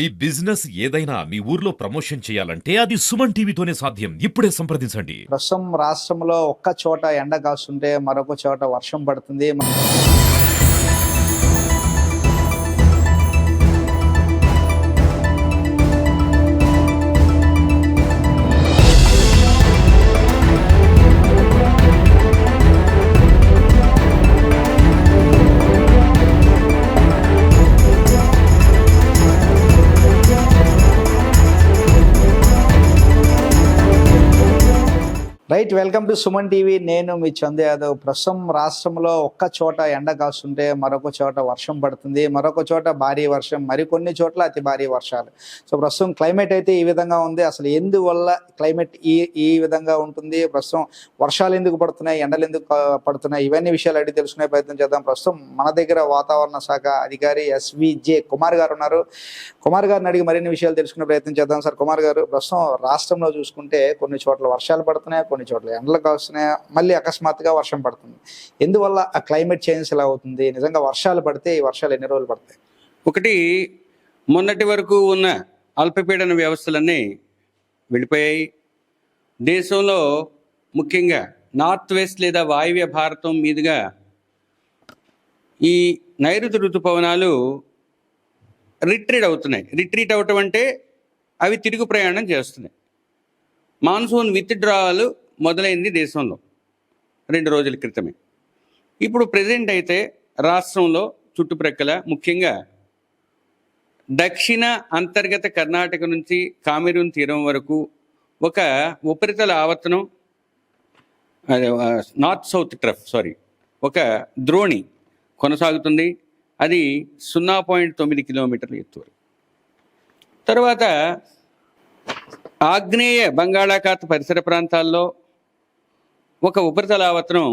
ఈ బిజినెస్ ఏదైనా మీ ఊర్లో ప్రమోషన్ చేయాలంటే అది సుమన్ టీవీతోనే సాధ్యం. ఇప్పుడే సంప్రదించండి. ప్రస్తుతం రాష్ట్రంలో ఒక్క చోట ఎండ కాస్తుంటే మరొక చోట వర్షం పడుతుంది. Right welcome to Suman TV. నేను మీ చందు యాదవ్. ప్రస్తుతం రాష్ట్రంలో ఒక్క చోట ఎండ కాస్తుంటే మరొక చోట వర్షం పడుతుంది. మరొక చోట భారీ వర్షం మరికొన్ని చోట్ల అతి భారీ వర్షాలు. సో ప్రస్తుతం క్లైమేట్ అయితే ఈ విధంగా ఉంది. అసలు ఎందువల్ల క్లైమేట్ ఈ ఈ విధంగా ఉంటుంది? ప్రస్తుతం వర్షాలు ఎందుకు పడుతున్నాయి? ఎండలు ఎందుకు పడుతున్నాయి? ఇవన్నీ విషయాలు అడిగి తెలుసుకునే ప్రయత్నం చేద్దాం. ప్రస్తుతం మన దగ్గర వాతావరణ శాఖ అధికారి ఎస్విజే కుమార్ గారు ఉన్నారు. కుమార్ గారిని అడిగి మరిన్ని విషయాలు తెలుసుకునే ప్రయత్నం చేద్దాం సార్. కుమార్ గారు ప్రస్తుతం రాష్ట్రంలో చూసుకుంటే కొన్ని చోట్ల వర్షాలు పడుతున్నాయి కొన్ని చోట్ల ఎండలు కాస్తున్నాయి మళ్ళీ అకస్మాత్తుగా వర్షం పడుతుంది. ఎందువల్ల ఆ క్లైమేట్ చేంజ్ ఇలా అవుతుంది? నిజంగా వర్షాలు పడితే ఈ వర్షాలు ఎన్ని రోజులు పడతాయి? ఒకటి మొన్నటి వరకు ఉన్న అల్పపీడన వ్యవస్థలన్నీ వెళ్ళిపోయాయి. దేశంలో ముఖ్యంగా నార్త్ వెస్ట్ లేదా వాయువ్య భారతం మీదుగా ఈ నైరుతి ఋతుపవనాలు రిట్రీట్ అవుతున్నాయి. రిట్రీట్ అవటం అంటే అవి తిరుగు ప్రయాణం చేస్తున్నాయి. మాన్సూన్ విత్డ్రావల్ మొదలైంది దేశంలో రెండు రోజుల క్రితమే. ఇప్పుడు ప్రజెంట్ అయితే రాష్ట్రంలో చుట్టుప్రక్కల ముఖ్యంగా దక్షిణ అంతర్గత కర్ణాటక నుంచి కామెరూన్ తీరం వరకు ఒక ఉపరితల ఆవర్తనం నార్త్ సౌత్ ట్రఫ్ సారీ ఒక ద్రోణి కొనసాగుతుంది. అది సున్నా పాయింట్ తొమ్మిది కిలోమీటర్ల ఎత్తు తర్వాత ఆగ్నేయ బంగాళాఖాత పరిసర ప్రాంతాల్లో ఒక ఉపరితల ఆవర్తనం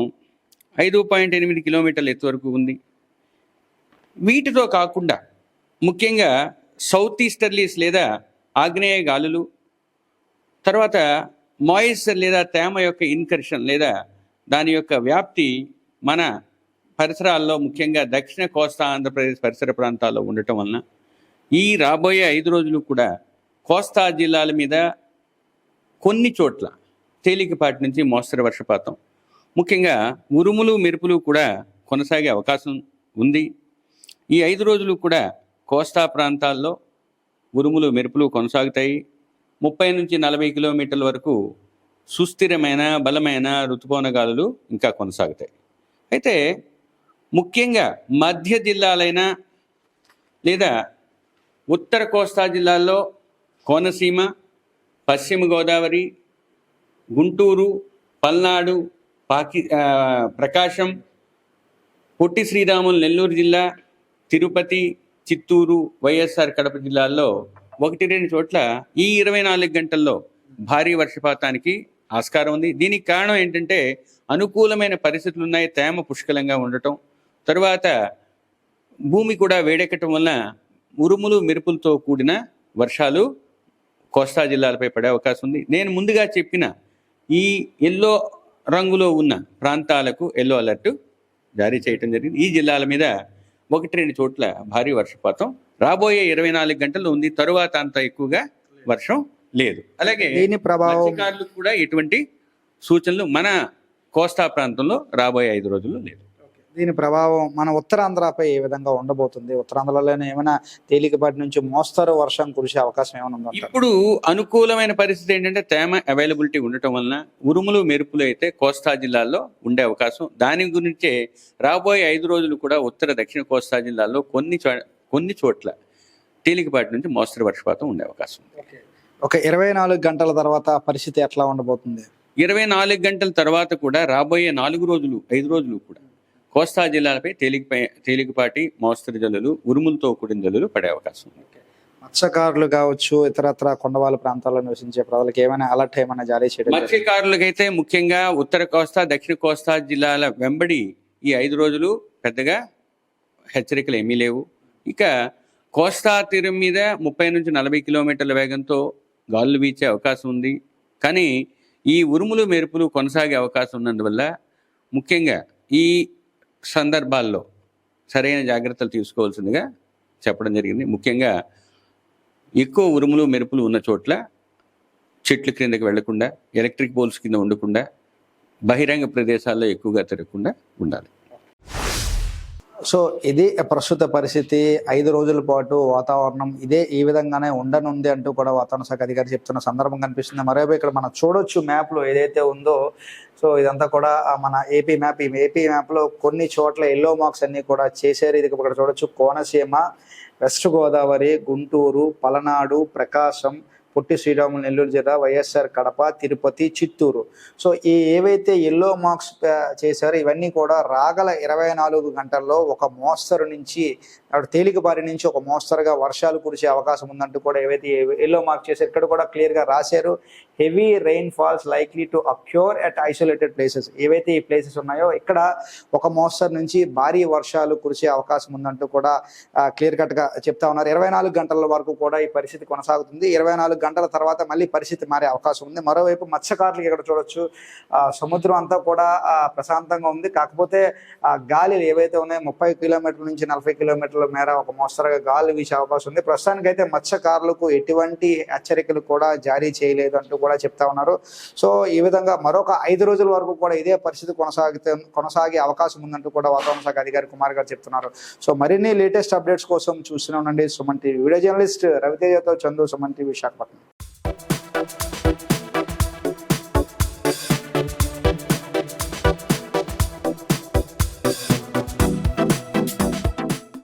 ఐదు పాయింట్ ఎనిమిది కిలోమీటర్ల ఎత్తు వరకు ఉంది. వీటితో కాకుండా ముఖ్యంగా సౌత్ ఈస్టర్లీస్ లేదా ఆగ్నేయ గాలులు తర్వాత మాయిశ్చర్ లేదా తేమ యొక్క ఇన్కర్షన్ లేదా దాని యొక్క వ్యాప్తి మన పరిసరాల్లో ముఖ్యంగా దక్షిణ కోస్తా ఆంధ్రప్రదేశ్ పరిసర ప్రాంతాల్లో ఉండటం వలన ఈ రాబోయే ఐదు రోజులు కూడా కోస్తా జిల్లాల మీద కొన్ని చోట్ల తేలికపాటి నుంచి మోస్తరు వర్షపాతం. ముఖ్యంగా ఉరుములు మెరుపులు కూడా కొనసాగే అవకాశం ఉంది. ఈ ఐదు రోజులు కూడా కోస్తా ప్రాంతాల్లో ఉరుములు మెరుపులు కొనసాగుతాయి. ముప్పై నుంచి నలభై కిలోమీటర్ల వరకు సుస్థిరమైన బలమైన ఋతుపవన గాలులు ఇంకా కొనసాగుతాయి. అయితే ముఖ్యంగా మధ్య జిల్లాలైన లేదా ఉత్తర కోస్తా జిల్లాల్లో కోనసీమ పశ్చిమ గోదావరి గుంటూరు పల్నాడు పాకి ప్రకాశం పొట్టి శ్రీరాములు నెల్లూరు జిల్లా తిరుపతి చిత్తూరు వైఎస్ఆర్ కడప జిల్లాల్లో ఒకటి రెండు చోట్ల ఈ ఇరవై నాలుగు గంటల్లో భారీ వర్షపాతానికి ఆస్కారం ఉంది. దీనికి కారణం ఏంటంటే అనుకూలమైన పరిస్థితులు ఉన్నాయి తేమ పుష్కలంగా ఉండటం తరువాత భూమి కూడా వేడెక్కటం వలన ఉరుములు మెరుపులతో కూడిన వర్షాలు కోస్తా జిల్లాలపై పడే అవకాశం ఉంది. నేను ముందుగా చెప్పిన ఈ ఎల్లో రంగులో ఉన్న ప్రాంతాలకు ఎల్లో అలర్ట్ జారీ చేయటం జరిగింది. ఈ జిల్లాల మీద ఒకటి రెండు చోట్ల భారీ వర్షపాతం. రాబోయే ఇరవై నాలుగు గంటలు ఉంది. తరువాత అంత ఎక్కువగా వర్షం లేదు. అలాగే దీని ప్రభావం కూడా ఎటువంటి సూచనలు మన కోస్తా ప్రాంతంలో రాబోయే ఐదు రోజుల్లో లేదు. దీని ప్రభావం మన ఉత్తరాంధ్రపై ఏ విధంగా ఉండబోతుంది? ఉత్తరాంధ్రలోనే ఏమైనా తేలికపాటి నుంచి మోస్తరు వర్షం కురిసే అవకాశం ఏమైనా ఉందంటారు? ఇప్పుడు అనుకూలమైన పరిస్థితి ఏంటంటే తేమ అవైలబిలిటీ ఉండటం వలన ఉరుములు మెరుపులు అయితే కోస్తా జిల్లాల్లో ఉండే అవకాశం. దాని గురించే రాబోయే ఐదు రోజులు కూడా ఉత్తర దక్షిణ కోస్తా జిల్లాల్లో కొన్ని కొన్ని చోట్ల తేలికపాటి నుంచి మోస్తరు వర్షపాతం ఉండే అవకాశం ఉంది. ఒక ఇరవై నాలుగు గంటల తర్వాత పరిస్థితి ఎట్లా ఉండబోతుంది? ఇరవై నాలుగు గంటల తర్వాత కూడా రాబోయే నాలుగు రోజులు ఐదు రోజులు కూడా కోస్తా జిల్లాలపై తేలికపై తేలికపాటి మోస్తరు జల్లులు ఉరుములతో కూడిన జల్లులు పడే అవకాశం ఉంది. మత్స్యకారులు కావచ్చు ఇతరత్ర కొండవాళ్ళ ప్రాంతాల్లో నివసించే ప్రజలకు ఏమైనా అలర్ట్ ఏమైనా జారీ చేయడం? మత్స్యకారులకైతే ముఖ్యంగా ఉత్తర కోస్తా దక్షిణ కోస్తా జిల్లాల వెంబడి ఈ ఐదు రోజులు పెద్దగా హెచ్చరికలు ఏమీ లేవు. ఇక కోస్తా తీరం మీద ముప్పై నుంచి నలభై కిలోమీటర్ల వేగంతో గాలులు వీచే అవకాశం ఉంది. కానీ ఈ ఉరుములు మెరుపులు కొనసాగే అవకాశం ఉన్నందువల్ల ముఖ్యంగా ఈ సందర్భాల్లో సరైన జాగ్రత్తలు తీసుకోవాల్సిందిగా చెప్పడం జరిగింది. ముఖ్యంగా ఎక్కువ ఉరుములు మెరుపులు ఉన్న చోట్ల చెట్ల క్రిందకి వెళ్ళకుండా ఎలక్ట్రిక్ పోల్స్ కింద ఉండకుండా బహిరంగ ప్రదేశాల్లో ఎక్కువగా తిరగకుండా ఉండాలి. సో ఇది ప్రస్తుత పరిస్థితి. ఐదు రోజుల పాటు వాతావరణం ఇదే ఈ విధంగానే ఉండనుంది అంటూ కూడా వాతావరణ శాఖ అధికారి చెప్తున్న సందర్భం కనిపిస్తుంది. మరోవైపు ఇక్కడ మనం చూడొచ్చు మ్యాప్లో ఏదైతే ఉందో సో ఇదంతా కూడా మన ఏపీ మ్యాప్ ఈ ఏపీ మ్యాప్లో కొన్ని చోట్ల ఎల్లో మార్క్స్ అన్ని కూడా చేశారు. ఇది ఇక్కడ చూడొచ్చు. కోనసీమ వెస్ట్ గోదావరి గుంటూరు పలనాడు ప్రకాశం పొట్టి శ్రీరాములు నెల్లూరు జిల్లా వైఎస్ఆర్ కడప తిరుపతి చిత్తూరు. సో ఈ ఏవైతే ఎల్లో మార్క్స్ చేశారో ఇవన్నీ కూడా రాగల ఇరవై నాలుగు గంటల్లో ఒక మోస్తరు నుంచి అక్కడ తేలికపారి నుంచి ఒక మోస్తరుగా వర్షాలు కురిసే అవకాశం ఉందంటూ కూడా ఏవైతే ఎల్లో మార్క్ చేశారు ఇక్కడ కూడా క్లియర్గా రాశారు. Heavy rain falls likely to occur at isolated places ఏవైతే ఈ ప్లేసెస్ ఉన్నాయో ఇక్కడ ఒక మోస్తరు నుంచి భారీ వర్షాలు కురిసే అవకాశం ఉందంటూ కూడా క్లియర్ కట్గా చెప్తా ఉన్నారు. ఇరవై నాలుగు గంటల వరకు కూడా ఈ పరిస్థితి కొనసాగుతుంది. ఇరవై నాలుగు గంటల తర్వాత మళ్ళీ పరిస్థితి మారే అవకాశం ఉంది. మరోవైపు మత్స్యకారులు ఇక్కడ చూడొచ్చు. సముద్రం అంతా కూడా ప్రశాంతంగా ఉంది. కాకపోతే ఆ ఏవైతే ఉన్నాయో ముప్పై కిలోమీటర్ల నుంచి నలభై కిలోమీటర్ల మేర ఒక మోస్తరుగా గాలి వీసే అవకాశం ఉంది. ప్రస్తుతానికి అయితే మత్స్యకారులకు ఎటువంటి హెచ్చరికలు కూడా జారీ చేయలేదు అంటూ కూడా చెప్తా ఉన్నారు. సో ఈ విధంగా మరొక ఐదు రోజుల వరకు కూడా ఇదే పరిస్థితి కొనసాగితే కొనసాగే అవకాశం ఉందంటూ కూడా వాతావరణ శాఖ అధికారి కుమార్ గారు చెప్తున్నారు. సో మరిన్ని లేటెస్ట్ అప్డేట్స్ కోసం చూస్తూనే ఉండండి. సుమన్ టీవీ వీడియో జర్నలిస్ట్ రవితేజతో చందు సుమన్ టీవీ విశాఖపట్నం.